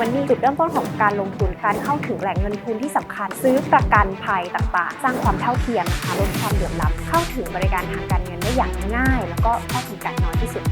มันนี่จุดเริ่มต้นของการลงทุนการเข้าถึงแหล่งเงินทุนที่สำคัญ ซื้อประกันภัยต่างๆ สร้างความเท่าเทียมนะคะลดความเหลื่อมล้ำเข้าถึงบริการทางการเงินได้อย่างง่าย แล้วก็ข้อจำกัดน้อยที่สุด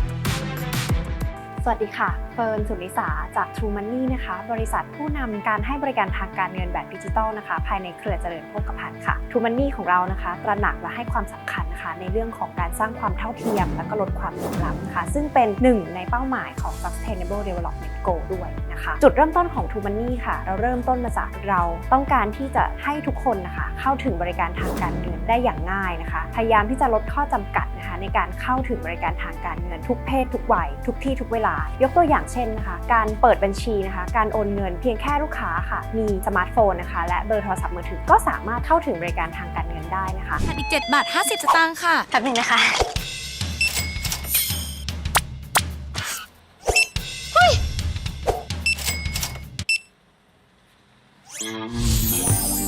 สวัสดีค่ะ เฟิร์น สุริสา จาก True Money นะคะ บริษัทผู้นำการให้บริการทางการเงินแบบดิจิทัลนะคะ ภายในเครือเจริญโภคภัณฑ์ค่ะ True Money ของเรานะคะ ตระหนักและให้ความสำคัญ นะคะในเรื่องของการสร้างความเท่าเทียม และก็ลดความเหลื่อมล้ำนะคะซึ่งเป็นหนึ่งในเป้าหมายของ Sustainable Development Goal ด้วยนะคะจุดเริ่มต้นของ True Money ค่ะ เราเริ่มต้นมาจากเราต้องการที่จะให้ทุกคนนะคะเข้าถึงบริการทางการเงินได้อย่างง่ายนะคะ พยายามที่จะลดข้อจำกัดนะคะในการเข้าถึงบริการทางการเงินทุกเพศทุกวัยทุกที่ทุกเวลา ยกตัวอย่างเช่นนะคะ การเปิดบัญชีนะคะ การโอนเงินเพียงแค่ลูกค้าค่ะ มีสมาร์ทโฟนนะคะ และเบอร์โทรศัพท์มือถือก็สามารถเข้าถึงบริการทางการเงินได้นะคะอีก7บาท50 สตางค์ค่ะ แป๊บหนึงนะคะนอก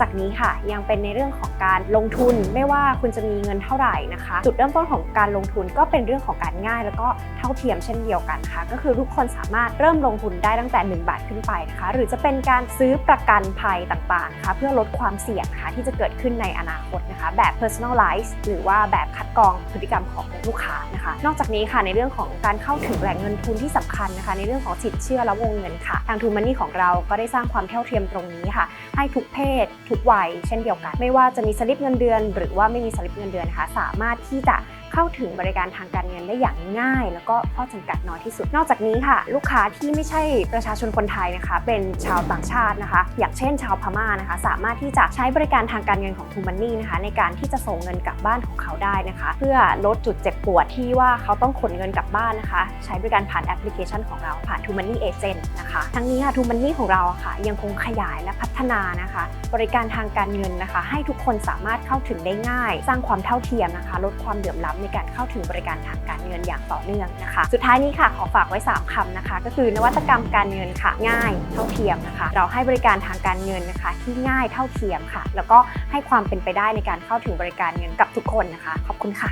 จากนี้ค่ะ ยังเป็นในเรื่องของการลงทุนไม่ว่าคุณจะมีเงินเท่าไหร่นะคะ จุดเริ่มต้นของการลงทุนก็เป็นเรื่องของการง่าย แล้วก็เท่าเทียมเช่นเดียวกันค่ะ ก็คือทุกคนสามารถเริ่มลงทุนได้ตั้งแต่ 1 บาทขึ้นไปนะคะ หรือจะเป็นการซื้อประกันภัยต่างๆนะคะเพื่อลดความเสี่ยงนะคะที่จะเกิดขึ้นในอนาคตนะคะ แบบ personalize หรือว่าแบบคัดกรองพฤติกรรมของลูกค้านะคะ นอกจากนี้ค่ะในเรื่องของการเข้าถึงแหล่งเงินทุนที่สำคัญนะคะ ในเรื่องของสินเชื่อและวงเงินค่ะ ทางทูมันนี่ของเราก็ได้สร้างความเท่าเทียมตรงนี้ค่ะ ให้ทุกเพศทุกวัยเช่นเดียวกัน ไม่ว่าจะมีสลิปเงินเดือน หรือว่าไม่มีสลิปเงินเดือนนะคะ สามารถที่จะ เข้าถึงบริการทางการเงินได้อย่างง่าย แล้วก็ข้อจำกัดน้อยที่สุด นอกจากนี้ค่ะ ลูกค้าที่ไม่ใช่ประชาชนคนไทยนะคะ เป็นชาวต่างชาตินะคะ อย่างเช่นชาวพม่านะคะ สามารถที่จะใช้บริการทางการเงินของ t ูมันนี่นะคะ ในการที่จะส่งเงินกลับบ้านของเขาได้นะคะ เพื่อลดจุดเจ็บปวดที่ว่าเขาต้องขนเงินกลับบ้านนะคะ ใช้บริการผ่านแอปพลิเคชันของเราผ่าน t ูมันนี่เอเจนต์นะคะทั้งนี้ค่ะ t ูมันนี่ของเราะค่ะ ยังคงขยายและพัฒนานะคะ บริการทางการเงินนะคะ ให้ทุกคนสามารถเข้าถึงได้ง่าย สร้างความเท่าเทียมนะคะ ลดความเหลื่อมล้ำในการเข้าถึงบริการทางการเงินอย่างต่อเนื่องนะคะ สุดท้ายนี้ค่ะขอฝากไว้ 3คำนะคะ ก็คือนวัตกรรมการเงินค่ะ ง่ายเท่าเทียมนะคะ เราให้บริการทางการเงินนะคะ ที่ง่ายเท่าเทียมค่ะ แล้วก็ให้ความเป็นไปได้ในการเข้าถึงบริการเงินกับทุกคนนะคะ ขอบคุณค่ะ